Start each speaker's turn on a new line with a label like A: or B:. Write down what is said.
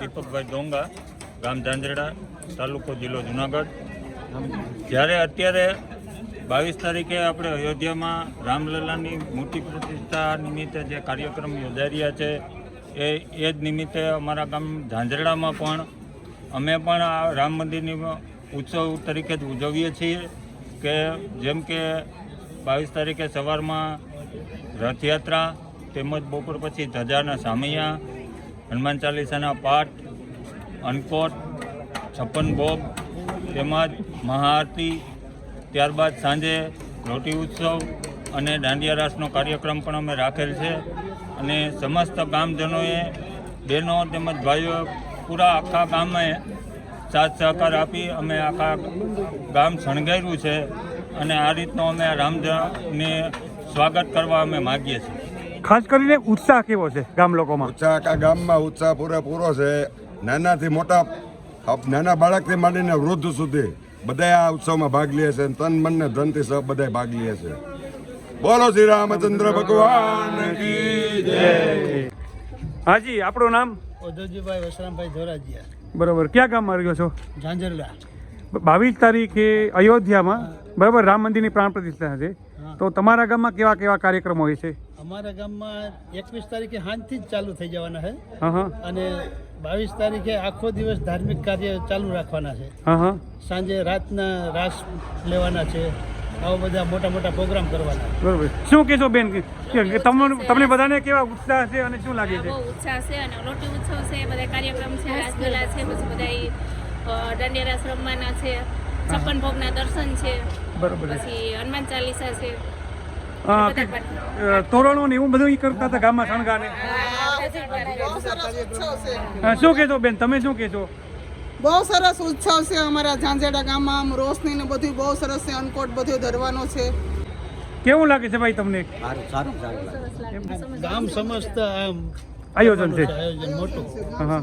A: દીપકભાઈ ડોંગા, ગામ ઝાંઝરડા, તાલુકો જિલ્લો જુનાગઢ. જ્યારે અત્યારે બાવીસ તારીખે આપણે અયોધ્યામાં રામલલ્લાની મૂર્તિ પ્રતિષ્ઠા નિમિત્તે જે કાર્યક્રમ યોજાઈ રહ્યા છે, એ એ જ નિમિત્તે અમારા ગામ ઝાંઝરડામાં પણ અમે પણ આ રામ મંદિરની ઉત્સવ તરીકે જ ઉજવીએ છીએ કે જેમ કે બાવીસ તારીખે સવારમાં રથયાત્રા, તેમજ બપોર પછી ધજાના સામૈયા હનુમાન ચાલીસાના પાઠ, અનકોટ, છપ્પન ભોગ, તેમજ મહાઆરતી, ત્યારબાદ સાંજે રોટી ઉત્સવ અને દાંડિયા રાસનો કાર્યક્રમ પણ અમે રાખેલ છે. અને સમસ્ત ગામજનોએ, બહેનો તેમજ ભાઈઓ પૂરા આખા ગામે સાથ સહકાર આપી અમે આખા ગામ શણગાર્યું છે. અને આ રીતનો અમે રામને સ્વાગત કરવા અમે માગીએ છીએ.
B: ખાસ કરીને ઉત્સાહ કેવો છે ગામ લોકોમાં?
C: ઉત્સાહ આખા ગામમાં ઉત્સાહ પૂરેપૂરો છે. નાનાથી મોટા નાના બાળકથી માંડીને વૃદ્ધ સુધી બધા આ ઉત્સવમાં ભાગ લે છે અને તન મન ને ધનથી સૌ બધા ભાગ લે છે. બોલો શ્રી રામચંદ્ર ભગવાન જય.
B: હાજી આપણું નામ?
D: ઉદ્ધવજીભાઈ વસરામભાઈ ધોરાજીયા.
B: બરોબર ક્યાં ગામમાં રહ્યો છો?
D: ઝાંઝરડા.
B: બાવીસ તારીખે અયોધ્યામાં બરાબર રામ મંદિરની પ્રાણ પ્રતિષ્ઠા છે. તો તમારા ગામમાં કેવા કેવા કાર્યક્રમો હોય છે?
D: અમારા ગામમાં એકવીસ તારીખે સાંજથી જ ચાલુ થઈ જવાના છે. અને બાવીસ તારીખે આખો દિવસ ધાર્મિક કાર્ય ચાલુ રાખવાના છે. સાંજે રાતના રાસ લેવાના છે. આવા બધા મોટા મોટા પ્રોગ્રામ કરવાના.
B: બરોબર. શું કહેશો બેન? તમને તમને બધાને કેવા ઉત્સાહ છે અને શું લાગે છે?
E: બહુ ઉત્સાહ છે અને લોટી ઉત્સવ છે. બધા કાર્યક્રમ છે રાસગલા છે પછી બધા દાંડિયા રાસ રમવાના છે. છપ્પન ભોગના દર્શન છે.
B: બરોબર.
E: પછી હનુમાન ચાલીસા છે.
B: તોરણો ને એવું બધું કરતા હતા ગામમાં શણગાર ને શું કહેશો બેન? તમે શું કહેશો?
F: બહુ સરસ ઉત્સવ છે અમારા ઝાંઝેડા ગામમાં. આમ રોશની ને બધું બહુ સરસ છે. અનકોટ બધું ધરવાનો છે.
B: કેવું લાગે છે ભાઈ તમને?
D: ગામ સમસ્ત
B: આયોજન છે.
D: મોટું.
B: હા.